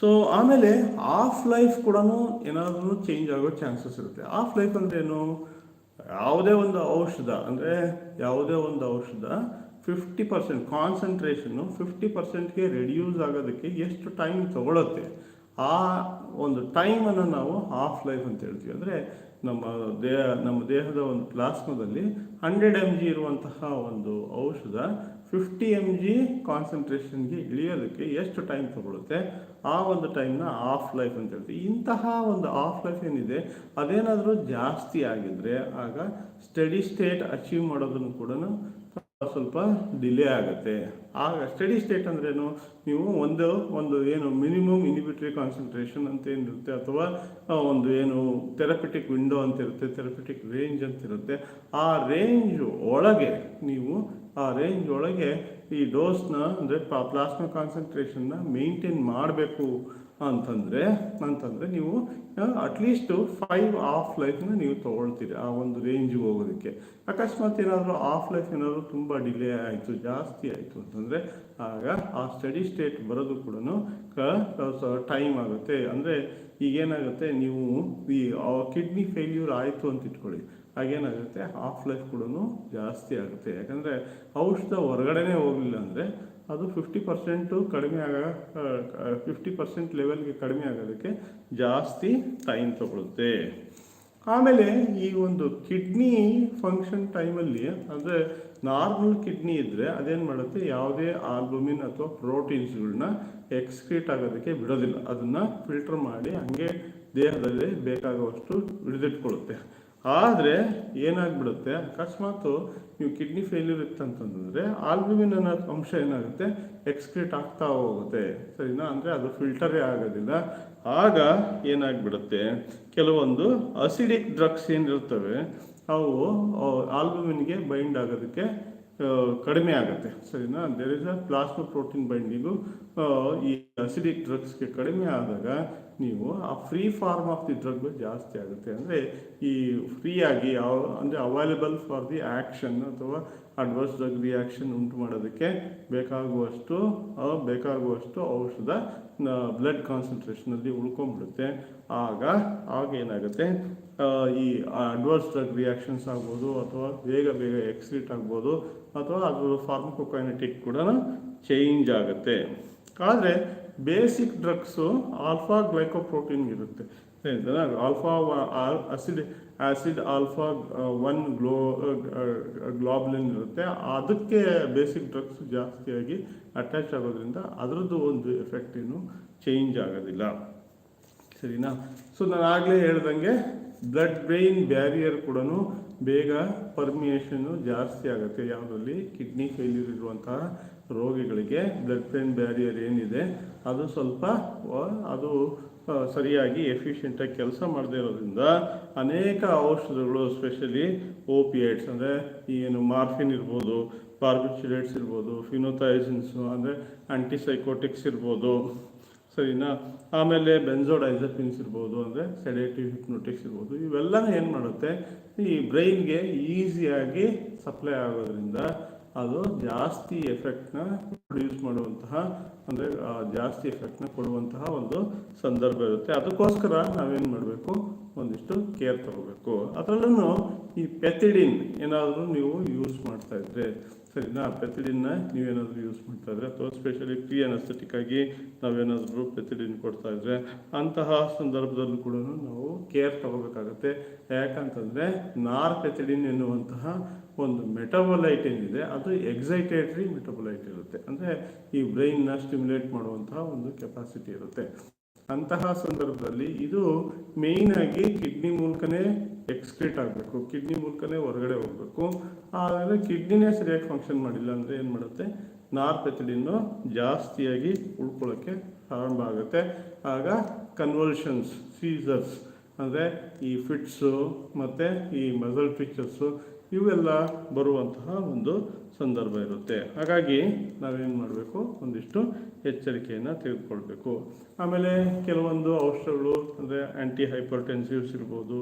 ಸೊ ಆಮೇಲೆ ಆಫ್ ಲೈಫ್ ಕೂಡ ಏನಾದರೂ ಚೇಂಜ್ ಆಗೋ ಚಾನ್ಸಸ್ ಇರುತ್ತೆ. ಆಫ್ ಲೈಫ್ ಅಂದ್ರೆ ಏನು? ಯಾವುದೇ ಒಂದು ಔಷಧ, ಅಂದರೆ ಯಾವುದೇ ಒಂದು ಔಷಧ ಫಿಫ್ಟಿ ಪರ್ಸೆಂಟ್ ಕಾನ್ಸಂಟ್ರೇಷನ್ನು ಫಿಫ್ಟಿ ಪರ್ಸೆಂಟ್ಗೆ ರೆಡ್ಯೂಸ್ ಆಗೋದಕ್ಕೆ ಎಷ್ಟು ಟೈಮ್ ತಗೊಳ್ಳುತ್ತೆ ಆ ಒಂದು ಟೈಮನ್ನು ನಾವು ಹಾಫ್ ಲೈಫ್ ಅಂತ ಹೇಳ್ತೀವಿ. ಅಂದರೆ ನಮ್ಮ ದೇಹ, ನಮ್ಮ ದೇಹದ ಒಂದು ಪ್ಲಾಸ್ಮದಲ್ಲಿ ಹಂಡ್ರೆಡ್ ಎಂ ಜಿ ಇರುವಂತಹ ಒಂದು ಔಷಧ ಫಿಫ್ಟಿ ಎಂ ಜಿ ಕಾನ್ಸಂಟ್ರೇಷನ್ಗೆ ಇಳಿಯೋದಕ್ಕೆ ಎಷ್ಟು ಟೈಮ್ ತಗೊಳುತ್ತೆ? ಆ ಒಂದು ಟೈಮ್ನ ಆಫ್ ಲೈಫ್ ಅಂತ ಹೇಳ್ತೀವಿ. ಇಂತಹ ಒಂದು ಆಫ್ ಲೈಫ್ ಏನಿದೆ, ಅದೇನಾದರೂ ಜಾಸ್ತಿ ಆಗಿದ್ದರೆ ಆಗ ಸ್ಟಡಿ ಸ್ಟೇಟ್ ಅಚೀವ್ ಮಾಡೋದನ್ನು ಕೂಡ ಸ್ವಲ್ಪ ಡಿಲೇ ಆಗುತ್ತೆ. ಆಗ ಸ್ಟಡಿ ಸ್ಟೇಟ್ ಅಂದ್ರೇನು? ನೀವು ಒಂದು ಒಂದು ಏನು ಮಿನಿಮಮ್ ಇನಿಬಿಟರಿ ಕಾನ್ಸಂಟ್ರೇಷನ್ ಅಂತ ಏನಿರುತ್ತೆ ಅಥವಾ ಒಂದು ಏನು ಥೆರಪಿಟಿಕ್ ವಿಂಡೋ ಅಂತ ಇರುತ್ತೆ ಥೆರಪಿಟಿಕ್ ರೇಂಜ್ ಅಂತ ಇರುತ್ತೆ. ಆ ರೇಂಜ್ ಒಳಗೆ ನೀವು, ಆ ರೇಂಜ್ ಒಳಗೆ ಈ ಡೋಸ್ನ ಅಂದರೆ ಪ್ಲಾಸ್ಮಾ ಕಾನ್ಸಂಟ್ರೇಷನ್ನ ಮೇಂಟೈನ್ ಮಾಡಬೇಕು. ಅಂತಂದರೆ ಅಂತಂದರೆ ನೀವು ಅಟ್ಲೀಸ್ಟು ಫೈವ್ ಆಫ್ ಲೈಫ್ನ ನೀವು ತೊಗೊಳ್ತೀರಿ ಆ ಒಂದು ರೇಂಜಿಗೆ ಹೋಗೋದಕ್ಕೆ. ಅಕಸ್ಮಾತ್ ಏನಾದರೂ ಆಫ್ ಲೈಫ್ ಏನಾದರೂ ತುಂಬ ಡಿಲೇ ಆಯಿತು, ಜಾಸ್ತಿ ಆಯಿತು ಅಂತಂದರೆ, ಆಗ ಆ ಸ್ಟಡಿ ಸ್ಟೇಟ್ ಬರೋದು ಕೂಡ ಟೈಮ್ ಆಗುತ್ತೆ. ಅಂದರೆ ಈಗೇನಾಗುತ್ತೆ, ನೀವು ಈ ಕಿಡ್ನಿ ಫೇಲ್ಯೂರ್ ಆಯಿತು ಅಂತ ಇಟ್ಕೊಳ್ಳಿ. ಹಾಗೇನಾಗುತ್ತೆ ಆಫ್ ಲೈಫ್ ಕೂಡ ಜಾಸ್ತಿ ಆಗುತ್ತೆ. ಯಾಕಂದರೆ ಔಷಧ ಹೊರಗಡೆನೇ ಹೋಗಲಿಲ್ಲ ಅಂದರೆ ಅದು ಫಿಫ್ಟಿ ಪರ್ಸೆಂಟು ಕಡಿಮೆ ಆಗ ಫಿಫ್ಟಿ ಪರ್ಸೆಂಟ್ ಲೆವೆಲ್ಗೆ ಕಡಿಮೆ ಆಗೋದಕ್ಕೆ ಜಾಸ್ತಿ ಟೈಮ್ ತಗೊಳುತ್ತೆ. ಆಮೇಲೆ ಈ ಒಂದು ಕಿಡ್ನಿ ಫಂಕ್ಷನ್ ಟೈಮಲ್ಲಿ ಅಂದರೆ ನಾರ್ಮಲ್ ಕಿಡ್ನಿ ಇದ್ದರೆ ಅದೇನು ಮಾಡುತ್ತೆ? ಯಾವುದೇ ಆಲ್ಬುಮಿನ್ ಅಥವಾ ಪ್ರೋಟೀನ್ಸ್ಗಳನ್ನ ಎಕ್ಸ್ಕ್ರೀಟ್ ಆಗೋದಕ್ಕೆ ಬಿಡೋದಿಲ್ಲ. ಅದನ್ನು ಫಿಲ್ಟರ್ ಮಾಡಿ ಹಂಗೆ ದೇಹದಲ್ಲಿ ಬೇಕಾಗುವಷ್ಟು ಹಿಡಿದಿಟ್ಕೊಳ್ಳುತ್ತೆ ಆದರೆ ಏನಾಗ್ಬಿಡುತ್ತೆ? ಅಕಸ್ಮಾತ್ ನೀವು ಕಿಡ್ನಿ ಫೇಲ್ಯೂರ್ ಇತ್ತಂತಂದರೆ ಆಲ್ಬುಮಿನ್ ಅನ್ನೋ ಅಂಶ ಏನಾಗುತ್ತೆ? ಎಕ್ಸ್ಕ್ರೀಟ್ ಆಗ್ತಾ ಹೋಗುತ್ತೆ. ಸರಿನಾ? ಅಂದರೆ ಅದು ಫಿಲ್ಟರೇ ಆಗೋದಿಲ್ಲ. ಆಗ ಏನಾಗ್ಬಿಡುತ್ತೆ? ಕೆಲವೊಂದು ಅಸಿಡಿಕ್ ಡ್ರಗ್ಸ್ ಏನಿರ್ತವೆ ಅವು ಆಲ್ಬುಮಿನ್ಗೆ ಬೈಂಡ್ ಆಗೋದಕ್ಕೆ ಕಡಿಮೆ ಆಗುತ್ತೆ. ಸರಿನಾ? There is a plasma protein binding ಈ ಅಸಿಡಿಕ್ ಡ್ರಗ್ಸ್ಗೆ ಕಡಿಮೆ ಆದಾಗ ನೀವು ಆ free form of the drug ಜಾಸ್ತಿ ಆಗುತ್ತೆ. ಅಂದರೆ ಈ ಫ್ರೀಯಾಗಿ ಯಾವ, ಅಂದರೆ ಅವೈಲೇಬಲ್ ಫಾರ್ ದಿ ಆ್ಯಕ್ಷನ್ ಅಥವಾ ಅಡ್ವರ್ಸ್ ಡ್ರಗ್ ರಿಯಾಕ್ಷನ್ ಉಂಟು ಮಾಡೋದಕ್ಕೆ ಬೇಕಾಗುವಷ್ಟು ಬೇಕಾಗುವಷ್ಟು ಔಷಧ ಬ್ಲಡ್ ಕಾನ್ಸಂಟ್ರೇಷನಲ್ಲಿ ಉಳ್ಕೊಂಡ್ಬಿಡುತ್ತೆ. ಆಗ ಆಗ ಏನಾಗುತ್ತೆ? ಈ ಅಡ್ವರ್ಸ್ ಡ್ರಗ್ ರಿಯಾಕ್ಷನ್ಸ್ ಆಗ್ಬೋದು, ಅಥವಾ ಬೇಗ ಬೇಗ ಎಕ್ಸಿಟ್ ಆಗ್ಬೋದು, ಅಥವಾ ಅದು ಫಾರ್ಮಕೋಕೈನೆಟಿಕ್ ಕೂಡ ಚೇಂಜ್ ಆಗುತ್ತೆ. ಆದರೆ ಬೇಸಿಕ್ ಡ್ರಗ್ಸು ಆಲ್ಫಾ ಗ್ಲೈಕೋಪ್ರೋಟೀನ್ ಇರುತ್ತೆ. Alpha acid alpha one glow globulin ಇರುತ್ತೆ. ಅದಕ್ಕೆ ಬೇಸಿಕ್ ಡ್ರಗ್ಸ್ ಜಾಸ್ತಿಯಾಗಿ ಅಟ್ಯಾಚ್ ಆಗೋದ್ರಿಂದ ಅದರದ್ದು ಒಂದು ಎಫೆಕ್ಟ್ ಏನು ಚೇಂಜ್ ಆಗೋದಿಲ್ಲ. ಸರಿನಾ? ಸೊ ನಾನು ಆಗಲೇ ಹೇಳ್ದಂಗೆ ಬ್ಲಡ್ ಬ್ರೈನ್ ಬ್ಯಾರಿಯರ್ ಕೂಡ ಬೇಗ ಪರ್ಮಿಯೇಷನ್ನು ಜಾಸ್ತಿ ಆಗುತ್ತೆ. ಯಾವುದರಲ್ಲಿ? ಕಿಡ್ನಿ ಫೇಲ್ಯೂರ್ ಇರುವಂತಹ ರೋಗಿಗಳಿಗೆ ಬ್ಲಡ್ ಬ್ರೈನ್ ಬ್ಯಾರಿಯರ್ ಏನಿದೆ, ಅದು ಸ್ವಲ್ಪ ಅದು ಸರಿಯಾಗಿ ಎಫಿಷಿಯೆಂಟಾಗಿ ಕೆಲಸ ಮಾಡದೇ ಇರೋದ್ರಿಂದ ಅನೇಕ ಔಷಧಗಳು ಸ್ಪೆಷಲಿ ಓಪಿಯೈಡ್ಸ್ ಅಂದರೆ ಏನು ಮಾರ್ಫಿನ್ ಇರ್ಬೋದು ಬಾರ್ಬಿಚುಲೇಟ್ಸ್ ಇರ್ಬೋದು ಫಿನೋಥೈಸಿನ್ಸು ಅಂದರೆ ಆಂಟಿಸೈಕೋಟಿಕ್ಸ್ ಇರ್ಬೋದು ಸರಿನಾ? ಆಮೇಲೆ ಬೆನ್ಸೋಡೈಸಪಿನ್ಸ್ ಇರ್ಬೋದು, ಅಂದರೆ ಸೆಡೇಟಿವ್ ಹಿಪ್ನೋಟಿಕ್ಸ್ ಇರ್ಬೋದು, ಇವೆಲ್ಲನೂ ಏನು ಮಾಡುತ್ತೆ? ಈ ಬ್ರೈನ್ಗೆ ಈಸಿಯಾಗಿ ಸಪ್ಲೈ ಆಗೋದ್ರಿಂದ ಅದು ಜಾಸ್ತಿ ಎಫೆಕ್ಟ್ನ ಪ್ರೊಡ್ಯೂಸ್ ಮಾಡುವಂತಹ ಅಂದರೆ ಜಾಸ್ತಿ ಎಫೆಕ್ಟ್ನ ಕೊಡುವಂತಹ ಒಂದು ಸಂದರ್ಭ ಇರುತ್ತೆ. ಅದಕ್ಕೋಸ್ಕರ ನಾವೇನು ಮಾಡಬೇಕು? ಒಂದಿಷ್ಟು ಕೇರ್ ತಗೋಬೇಕು. ಅದರಲ್ಲೂ ಈ ಪೆಥಿಡಿನ್ ಏನಾದರೂ ನೀವು ಯೂಸ್ ಮಾಡ್ತಾ ಇದ್ರೆ, ಸರಿನಾ? ಪೆಥಿಡಿನ್ನ ನೀವೇನಾದರೂ ಯೂಸ್ ಮಾಡ್ತಾ ಇದ್ರೆ, ಅಥವಾ ಸ್ಪೆಷಲಿ ಪ್ರೀ ಅನಸ್ಥೆಟಿಕ್ ಆಗಿ ನಾವೇನಾದರೂ ಪೆಥಿಡಿನ್ ಕೊಡ್ತಾ ಇದ್ರೆ, ಅಂತಹ ಸಂದರ್ಭದಲ್ಲೂ ಕೂಡ ನಾವು ಕೇರ್ ತಗೋಬೇಕಾಗುತ್ತೆ. ಯಾಕಂತಂದರೆ ನಾರ್ ಪೆಥಿಡಿನ್ ಎನ್ನುವಂತಹ ಒಂದು ಮೆಟಬಲೈಟ್ ಏನಿದೆ, ಅದು ಎಕ್ಸೈಟೇಟ್ರಿ ಮೆಟಬಲೈಟ್ ಇರುತ್ತೆ. ಅಂದರೆ ಈ ಬ್ರೈನ್ನ ಸ್ಟಿಮ್ಯುಲೇಟ್ ಮಾಡುವಂತಹ ಒಂದು ಕೆಪಾಸಿಟಿ ಇರುತ್ತೆ. ಅಂತಹ ಸಂದರ್ಭದಲ್ಲಿ ಇದು ಮೇಯ್ನ್ ಆಗಿ ಕಿಡ್ನಿ ಮೂಲಕನೇ ಎಕ್ಸ್ಕ್ರೀಟ್ ಆಗಬೇಕು, ಕಿಡ್ನಿ ಮೂಲಕನೇ ಹೊರಗಡೆ ಹೋಗಬೇಕು. ಆದರೆ ಕಿಡ್ನಿನೇ ಸರಿಯಾಗಿ ಫಂಕ್ಷನ್ ಮಾಡಿಲ್ಲ ಅಂದರೆ ಏನು ಮಾಡುತ್ತೆ? ನಾರ್ಪೆಥಿಡಿನ್ನು ಜಾಸ್ತಿಯಾಗಿ ಉಳ್ಕೊಳ್ಳೋಕ್ಕೆ ಪ್ರಾರಂಭ ಆಗುತ್ತೆ. ಆಗ ಕನ್ವಲ್ಷನ್ಸ್ ಸೀಸರ್ಸ್ ಅಂದರೆ ಈ ಫಿಟ್ಸು ಮತ್ತು ಈ ಮಸಲ್ ಪಿಕ್ಚರ್ಸು ಇವೆಲ್ಲ ಬರುವಂತಹ ಒಂದು ಸಂದರ್ಭ ಇರುತ್ತೆ. ಹಾಗಾಗಿ ನಾವೇನು ಮಾಡಬೇಕು? ಒಂದಿಷ್ಟು ಎಚ್ಚರಿಕೆಯನ್ನು ತೆಗೆದುಕೊಳ್ಬೇಕು. ಆಮೇಲೆ ಕೆಲವೊಂದು ಔಷಧಗಳು ಅಂದರೆ ಆ್ಯಂಟಿ ಹೈಪರ್ಟೆನ್ಸಿವ್ಸ್ ಇರ್ಬೋದು.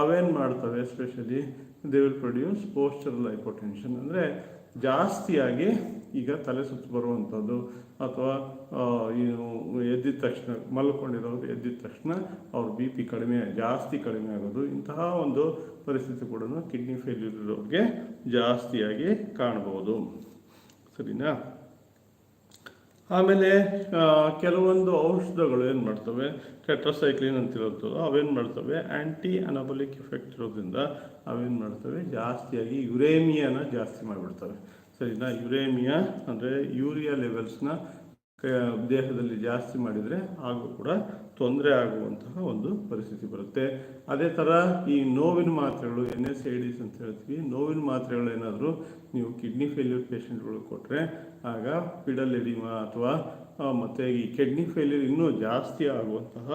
ಅವೇನು ಮಾಡ್ತವೆ? Especially they will produce postural hypotension ಅಂದರೆ ಜಾಸ್ತಿಯಾಗಿ ಈಗ ತಲೆ ಸುತ್ತು ಬರುವಂಥದ್ದು ಅಥವಾ ಏನು ಎದ್ದಿದ ತಕ್ಷಣ, ಮಲ್ಕೊಂಡಿರೋರು ಎದ್ದಿದ ತಕ್ಷಣ ಅವ್ರ ಬಿ ಪಿ ಕಡಿಮೆ, ಜಾಸ್ತಿ ಕಡಿಮೆ ಆಗೋದು, ಇಂತಹ ಒಂದು ಪರಿಸ್ಥಿತಿ ಕೂಡ ಕಿಡ್ನಿ ಫೇಲ್ಯೂರ್ ಇರೋರಿಗೆ ಜಾಸ್ತಿಯಾಗಿ ಕಾಣ್ಬೋದು. ಸರಿನಾ? ಆಮೇಲೆ ಕೆಲವೊಂದು ಔಷಧಗಳು ಏನು ಮಾಡ್ತವೆ? ಟೆಟ್ರಾಸೈಕ್ಲಿನ್ ಅಂತಿರುತ್ತೋ ಅವೇನು ಮಾಡ್ತವೆ? ಆ್ಯಂಟಿ ಅನಬಲಿಕ್ ಎಫೆಕ್ಟ್ ಇರೋದ್ರಿಂದ ಅವೇನು ಮಾಡ್ತವೆ? ಜಾಸ್ತಿಯಾಗಿ ಯುರೇಮಿಯಾನ ಜಾಸ್ತಿ ಮಾಡಿಬಿಡ್ತವೆ. ಸರಿನಾ? ಯುರೇಮಿಯಾ ಅಂದರೆ ಯೂರಿಯಾ ಲೆವೆಲ್ಸ್ನ ದೇಹದಲ್ಲಿ ಜಾಸ್ತಿ ಮಾಡಿದರೆ ಆಗೂ ಕೂಡ ತೊಂದರೆ ಆಗುವಂತಹ ಒಂದು ಪರಿಸ್ಥಿತಿ ಬರುತ್ತೆ. ಅದೇ ಥರ ಈ ನೋವಿನ ಮಾತ್ರೆಗಳು ಎನ್ ಎಸ್ ಐಡಿಸ್ ಅಂತ ಹೇಳ್ತೀವಿ. ನೋವಿನ ಮಾತ್ರೆಗಳು ಏನಾದರೂ ನೀವು ಕಿಡ್ನಿ ಫೇಲ್ಯೂರ್ ಪೇಷಂಟ್ಗಳು ಕೊಟ್ಟರೆ ಆಗ ಪಿಡಲ್ ಎಡಿಮಾ ಅಥವಾ ಮತ್ತು ಈ ಕಿಡ್ನಿ ಫೇಲ್ಯೂರ್ ಇನ್ನೂ ಜಾಸ್ತಿ ಆಗುವಂತಹ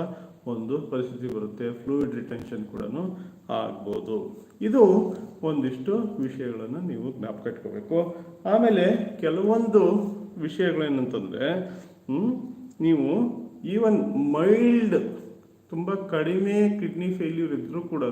ಒಂದು ಪರಿಸ್ಥಿತಿ ಬರುತ್ತೆ. ಫ್ಲೂಯಿಡ್ ರಿಟೆನ್ಷನ್ ಕೂಡ ಆಗ್ಬೋದು. ಇದು ಒಂದಿಷ್ಟು ವಿಷಯಗಳನ್ನು ನೀವು ಜ್ಞಾಪಕ ಇಟ್ಕೋಬೇಕು ಆಮೇಲೆ ಕೆಲವೊಂದು ವಿಷಯಗಳೇನಂತಂದರೆ ನೀವು ಈವನ್ ಮೈಲ್ಡ್ ತುಂಬ ಕಡಿಮೆ ಕಿಡ್ನಿ ಫೇಲ್ಯೂರ್ ಇದ್ದರೂ ಕೂಡ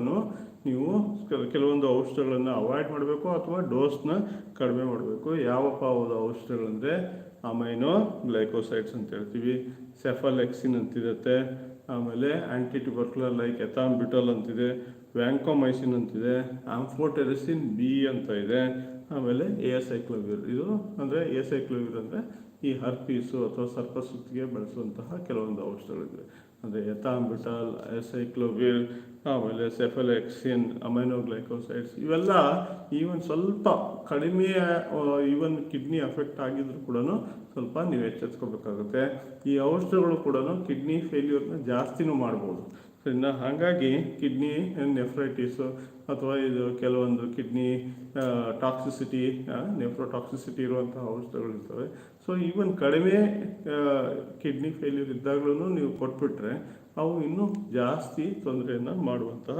ನೀವು ಕೆಲ- ಕೆಲವೊಂದು ಔಷಧಗಳನ್ನು ಅವಾಯ್ಡ್ ಮಾಡಬೇಕು ಅಥವಾ ಡೋಸ್ನ ಕಡಿಮೆ ಮಾಡಬೇಕು. ಯಾವಪ್ಪ ಹೌದು ಔಷಧಗಳಂದರೆ ಅಮೈನೋ ಗ್ಲೈಕೋಸೈಡ್ಸ್ ಅಂತ ಹೇಳ್ತೀವಿ. ಸೆಫಲೆಕ್ಸಿನ್ ಅಂತಿರುತ್ತೆ. ಆಮೇಲೆ ಆ್ಯಂಟಿ ಟ್ಯೂಬರ್ಕ್ಯುಲರ್ ಲೈಕ್ ಎಥಾಂಬಿಟಲ್ ಅಂತಿದೆ. ವ್ಯಾಂಕೋಮೈಸಿನ್ ಅಂತಿದೆ. ಆಂಫೋಟೆರಿಸಿನ್ ಬಿ ಅಂತ ಇದೆ. ಆಮೇಲೆ ಎಸೈಕ್ಲೋವಿರ್ ಇದು ಅಂದರೆ ಎಸೈಕ್ಲೋವಿರ್ ಅಂದರೆ ಈ ಹರ್ಪೀಸು ಅಥವಾ ಸರ್ಪಸುತ್ತಿಗೆ ಬಳಸುವಂತಹ ಕೆಲವೊಂದು ಔಷಧಗಳಿವೆ. ಅಂದರೆ ಎಥಾಂಬಿಟಾಲ್ ಎಸೈಕ್ಲೋವಿರ್ ಆಮೇಲೆ ಸೆಫಲೆಕ್ಸಿನ್ ಅಮೈನೋಗ್ಲೈಕೋಸೈಡ್ಸ್ ಇವೆಲ್ಲ ಈವನ್ ಸ್ವಲ್ಪ ಕಡಿಮೆ ಈವನ್ ಕಿಡ್ನಿ ಅಫೆಕ್ಟ್ ಆಗಿದ್ರು ಕೂಡ ಸ್ವಲ್ಪ ನೀವು ಎಚ್ಚೆತ್ಕೋಬೇಕಾಗುತ್ತೆ. ಈ ಔಷಧಗಳು ಕೂಡ ಕಿಡ್ನಿ ಫೇಲ್ಯೂರ್ನ ಜಾಸ್ತಿನೂ ಮಾಡ್ಬೋದು. ಸರಿನಾ? ಹಾಗಾಗಿ ಕಿಡ್ನಿ ನೆಫ್ರೈಟಿಸು ಅಥವಾ ಇದು ಕೆಲವೊಂದು ಕಿಡ್ನಿ ಟಾಕ್ಸಿಸಿಟಿ ನೆಫ್ರೋಟಾಕ್ಸಿಸಿಟಿ ಇರುವಂತಹ ಔಷಧಗಳು ಇರ್ತವೆ ಸೊ ಈವನ್ ಕಡಿಮೆ ಕಿಡ್ನಿ ಫೇಲ್ಯೂರ್ ಇದ್ದಾಗಲೂ ನೀವು ಕೊಟ್ಬಿಟ್ರೆ ಅವು ಇನ್ನೂ ಜಾಸ್ತಿ ತೊಂದರೆಯನ್ನು ಮಾಡುವಂತಹ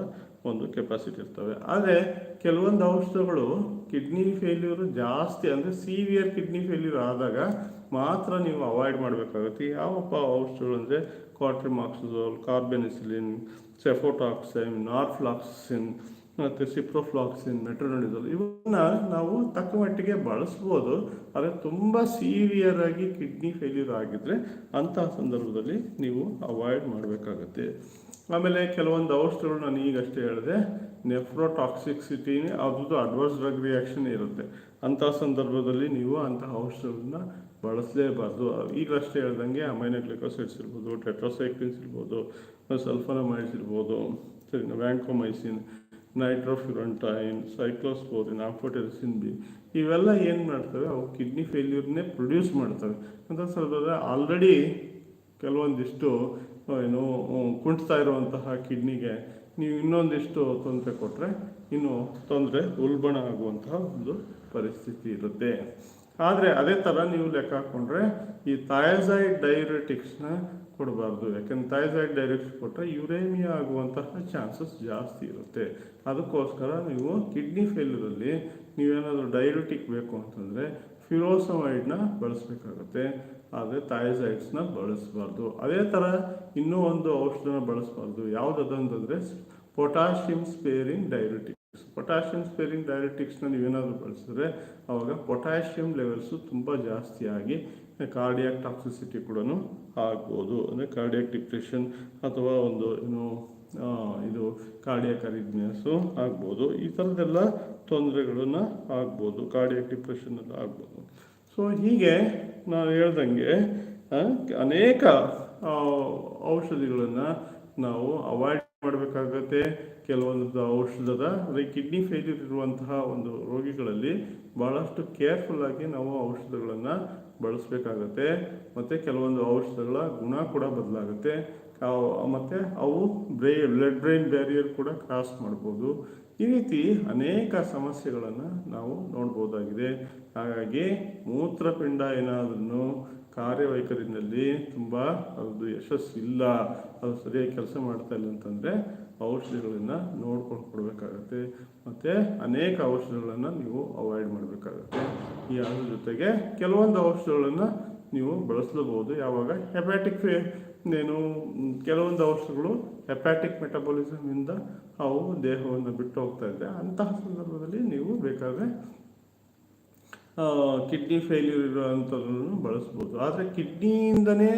ಒಂದು ಕೆಪಾಸಿಟಿ ಇರ್ತವೆ. ಆದರೆ ಕೆಲವೊಂದು ಔಷಧಗಳು ಕಿಡ್ನಿ ಫೇಲ್ಯೂರ್ ಜಾಸ್ತಿ ಅಂದರೆ ಸಿವಿಯರ್ ಕಿಡ್ನಿ ಫೇಲ್ಯೂರ್ ಆದಾಗ ಮಾತ್ರ ನೀವು ಅವಾಯ್ಡ್ ಮಾಡಬೇಕಾಗುತ್ತೆ. ಯಾವಪ್ಪ ಔಷಧಗಳು ಅಂದರೆ ಕ್ವಾಟ್ರಿಮಾಕ್ಸಿಸೋಲ್ ಕಾರ್ಬೆನಿಸಿಲಿನ್ ಸೆಫೋಟಾಕ್ಸೈನ್ ನಾರ್ಫ್ಲಾಕ್ಸಿನ್ ಮತ್ತು ಸಿಪ್ರೋಫ್ಲಾಕ್ಸಿನ್ ಮೆಟ್ರೋನಡಿಸೋಲ್ ಇವನ್ನ ನಾವು ತಕ್ಕ ಮಟ್ಟಿಗೆ ಬಳಸ್ಬೋದು. ಆದರೆ ತುಂಬ ಸೀವಿಯರ್ ಆಗಿ ಕಿಡ್ನಿ ಫೇಲ್ಯೂರ್ ಆಗಿದ್ರೆ ಅಂತಹ ಸಂದರ್ಭದಲ್ಲಿ ನೀವು ಅವಾಯ್ಡ್ ಮಾಡಬೇಕಾಗತ್ತೆ. ಆಮೇಲೆ ಕೆಲವೊಂದು ಔಷಧಗಳು ನಾನು ಈಗಷ್ಟೇ ಹೇಳಿದೆ ನೆಫ್ರೋಟಾಕ್ಸಿಕ್ಸಿಟಿನೇ ಅದ್ರದ್ದು ಅಡ್ವರ್ಸ್ ಡ್ರಗ್ ರಿಯಾಕ್ಷನ್ ಇರುತ್ತೆ. ಅಂತಹ ಸಂದರ್ಭದಲ್ಲಿ ನೀವು ಅಂತಹ ಔಷಧಗಳನ್ನ ಬಳಸಲೇಬಾರ್ದು. ಈಗಷ್ಟೇ ಹೇಳ್ದಂಗೆ ಅಮೈನೋಗ್ಲಿಕೋಸೈಡ್ಸ್ ಇರ್ಬೋದು ಟೆಟ್ರೋಸೈಕ್ಲಿನ್ಸ್ ಇರ್ಬೋದು ಸಲ್ಫನಮೈಡ್ಸ್ ಇರ್ಬೋದು ಸರಿ ವ್ಯಾಂಕೋಮೈಸಿನ್ ನೈಟ್ರೋಫ್ಯುರಂಟೈನ್ ಸೈಕ್ಲೋಸ್ಪೋರಿನ್ ಆಂಫೋಟೆರಿಸಿನ್ ಬಿ ಇವೆಲ್ಲ ಏನು ಮಾಡ್ತವೆ? ಅವು ಕಿಡ್ನಿ ಫೇಲ್ಯೂರ್ನೇ ಪ್ರೊಡ್ಯೂಸ್ ಮಾಡ್ತವೆ. ಅಂತ ಸಂದರ್ಭದಲ್ಲಿ ಆಲ್ರೆಡಿ ಕೆಲವೊಂದಿಷ್ಟು ಏನು ಕುಂಟ್ತಾ ಇರುವಂತಹ ಕಿಡ್ನಿಗೆ ನೀವು ಇನ್ನೊಂದಿಷ್ಟು ತೊಂದರೆ ಕೊಟ್ಟರೆ ಇನ್ನು ತೊಂದರೆ ಉಲ್ಬಣ ಆಗುವಂತಹ ಒಂದು ಪರಿಸ್ಥಿತಿ ಇರುತ್ತೆ. ಆದರೆ ಅದೇ ಥರ ನೀವು ಲೆಕ್ಕ ಹಾಕ್ಕೊಂಡ್ರೆ ಈ ಥಯಾಸೈಡ್ ಡೈರೆಟಿಕ್ಸ್ನ ಕೊಡಬಾರ್ದು. ಯಾಕೆಂದ್ರೆ ಥೈರಾಯ್ಡ್ ಡೈರೆಕ್ಟ್ ಕೊಟ್ಟರೆ ಯುರೇಮಿಯಾ ಆಗುವಂತಹ ಚಾನ್ಸಸ್ ಜಾಸ್ತಿ ಇರುತ್ತೆ. ಅದಕ್ಕೋಸ್ಕರ ನೀವು ಕಿಡ್ನಿ ಫೇಲ್ಯೂರಲ್ಲಿ ನೀವೇನಾದರೂ ಡೈರೆಟಿಕ್ ಬೇಕು ಅಂತಂದರೆ ಫಿರೋಸಮೈಡ್ನ ಬಳಸಬೇಕಾಗುತ್ತೆ. ಆದರೆ ಥೈಸೈಡ್ಸ್ನ ಬಳಸಬಾರ್ದು. ಅದೇ ಥರ ಇನ್ನೂ ಒಂದು ಔಷಧನ ಬಳಸಬಾರ್ದು. ಯಾವುದಂತಂದರೆ potassium sparing diuretics potassium sparing ಡೈರೆಟಿಕ್ಸ್ನ ನೀವೇನಾದರೂ ಬಳಸಿದ್ರೆ ಆವಾಗ ಪೊಟ್ಯಾಷಿಯಂ ಲೆವೆಲ್ಸು ತುಂಬ ಜಾಸ್ತಿಯಾಗಿ ಕಾರ್ಡಿಯಾಕ್ ಟಾಕ್ಸಿಸಿಟಿ ಕೂಡ ಆಗ್ಬೋದು. ಅಂದರೆ ಕಾರ್ಡಿಯಾಕ್ ಡಿಪ್ರೆಷನ್ ಅಥವಾ ಒಂದು ಏನು ಇದು ಕಾರ್ಡಿಯಾಕ್ ಅರಿಜ್ನೆಸ್ಸು ಆಗ್ಬೋದು. ಈ ಥರದ್ದೆಲ್ಲ ತೊಂದರೆಗಳನ್ನ ಆಗ್ಬೋದು. ಕಾರ್ಡಿಯಾಕ್ ಡಿಪ್ರೆಷನ್ ಎಲ್ಲ ಆಗ್ಬೋದು. ಸೊ ಹೀಗೆ ನಾನು ಹೇಳ್ದಂಗೆ ಅನೇಕ ಔಷಧಿಗಳನ್ನು ನಾವು ಅವಾಯ್ಡ್ ಮಾಡಬೇಕಾಗತ್ತೆ ಕೆಲವೊಂದು ಔಷಧದ ಅಂದರೆ ಕಿಡ್ನಿ ಫೇಲ್ಯೂರ್ ಇರುವಂತಹ ಒಂದು ರೋಗಿಗಳಲ್ಲಿ ಭಾಳಷ್ಟು ಕೇರ್ಫುಲ್ ಆಗಿ ನಾವು ಔಷಧಗಳನ್ನು ಬಳಸಬೇಕಾಗತ್ತೆ. ಮತ್ತು ಕೆಲವೊಂದು ಔಷಧಗಳ ಗುಣ ಕೂಡ ಬದಲಾಗುತ್ತೆ. ಮತ್ತು ಅವು ಬ್ರೈ ಬ್ಲಡ್ ಬ್ರೈನ್ ಬ್ಯಾರಿಯರ್ ಕೂಡ ಕ್ರಾಸ್ ಮಾಡ್ಬೋದು. ಈ ರೀತಿ ಅನೇಕ ಸಮಸ್ಯೆಗಳನ್ನು ನಾವು ನೋಡ್ಬೋದಾಗಿದೆ. ಹಾಗಾಗಿ ಮೂತ್ರಪಿಂಡ ಏನಾದ್ರೂ ಕಾರ್ಯವೈಖರಿನಲ್ಲಿ ತುಂಬ ಅದು ಯಶಸ್ಸಿಲ್ಲ ಅದು ಸರಿಯಾಗಿ ಕೆಲಸ ಮಾಡ್ತಾ ಇಲ್ಲ ಅಂತಂದರೆ ಔಷಧಿಗಳನ್ನು ನೋಡ್ಕೊಂಡು ಕೊಡಬೇಕಾಗತ್ತೆ. ಮತ್ತು ಅನೇಕ ಔಷಧಿಗಳನ್ನು ನೀವು ಅವಾಯ್ಡ್ ಮಾಡಬೇಕಾಗತ್ತೆ. ಈ ಅದ್ರ ಜೊತೆಗೆ ಕೆಲವೊಂದು ಔಷಧಗಳನ್ನು ನೀವು ಬಳಸಲಬಹುದು ಯಾವಾಗ? ಹೆಪ್ಯಾಟಿಕ್ ಏನು ಕೆಲವೊಂದು ಔಷಧಗಳು ಹೆಪ್ಯಾಟಿಕ್ ಮೆಟಬಾಲಿಸಮಿಂದ ಅವು ದೇಹವನ್ನು ಬಿಟ್ಟು ಹೋಗ್ತಾ ಇದೆ. ಅಂತಹ ಸಂದರ್ಭದಲ್ಲಿ ನೀವು ಬೇಕಾದರೆ ಕಿಡ್ನಿ ಫೇಲ್ಯೂರ್ ಇರುವಂಥದ್ದನ್ನು ಬಳಸ್ಬೋದು. ಆದರೆ ಕಿಡ್ನಿಯಿಂದನೇ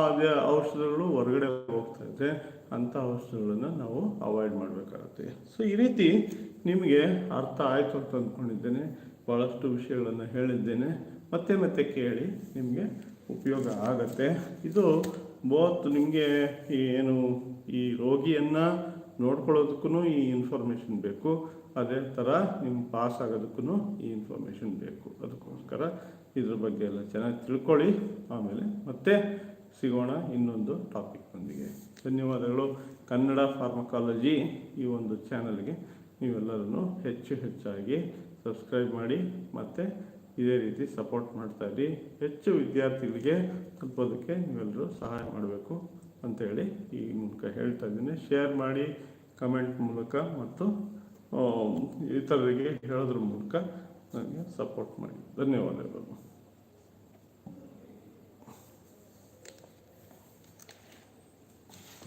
ಅದೇ ಔಷಧಗಳು ಹೊರಗಡೆ ಹೋಗ್ತಾ ಇದೆ. ಅಂಥ ಔಷಧಗಳನ್ನು ನಾವು ಅವಾಯ್ಡ್ ಮಾಡಬೇಕಾಗುತ್ತೆ. ಸೊ ಈ ರೀತಿ ನಿಮಗೆ ಅರ್ಥ ಆಯಿತು ಅಂತ ಅಂದ್ಕೊಂಡಿದ್ದೇನೆ ಭಾಳಷ್ಟು ವಿಷಯಗಳನ್ನು ಹೇಳಿದ್ದೇನೆ. ಮತ್ತೆ ಮತ್ತೆ ಕೇಳಿ ನಿಮಗೆ ಉಪಯೋಗ ಆಗತ್ತೆ. ಇದು ಬೋತ್ ನಿಮಗೆ ಏನು ಈ ರೋಗಿಯನ್ನು ನೋಡ್ಕೊಳ್ಳೋದಕ್ಕೂ ಈ ಇನ್ಫಾರ್ಮೇಷನ್ ಬೇಕು. ಅದೇ ಥರ ನಿಮ್ಮ ಪಾಸ್ ಆಗೋದಕ್ಕೂ ಈ ಇನ್ಫಾರ್ಮೇಷನ್ ಬೇಕು. ಅದಕ್ಕೋಸ್ಕರ ಇದ್ರ ಬಗ್ಗೆ ಎಲ್ಲ ಚೆನ್ನಾಗಿ ತಿಳ್ಕೊಳ್ಳಿ. ಆಮೇಲೆ ಮತ್ತೆ ಸಿಗೋಣ ಇನ್ನೊಂದು ಟಾಪಿಕ್ನೊಂದಿಗೆ ಧನ್ಯವಾದಗಳು. ಕನ್ನಡ ಫಾರ್ಮಕಾಲಜಿ ಈ ಒಂದು ಚಾನಲ್ಗೆ ನೀವೆಲ್ಲರೂ ಹೆಚ್ಚು ಹೆಚ್ಚಾಗಿ ಸಬ್ಸ್ಕ್ರೈಬ್ ಮಾಡಿ ಮತ್ತು ಇದೇ ರೀತಿ ಸಪೋರ್ಟ್ ಮಾಡ್ತಾ ಇರಿ. ಹೆಚ್ಚು ವಿದ್ಯಾರ್ಥಿಗಳಿಗೆ ತಲುಪೋದಕ್ಕೆ ನೀವೆಲ್ಲರೂ ಸಹಾಯ ಮಾಡಬೇಕು ಅಂತೇಳಿ ಈ ಮೂಲಕ ಹೇಳ್ತಾ ಇದ್ದೀನಿ. ಶೇರ್ ಮಾಡಿ ಕಮೆಂಟ್ ಮೂಲಕ ಮತ್ತು ಇತರರಿಗೆ ಹೇಳೋದ್ರ ಮೂಲಕ ನನಗೆ ಸಪೋರ್ಟ್ ಮಾಡಿ. ಧನ್ಯವಾದಗಳು.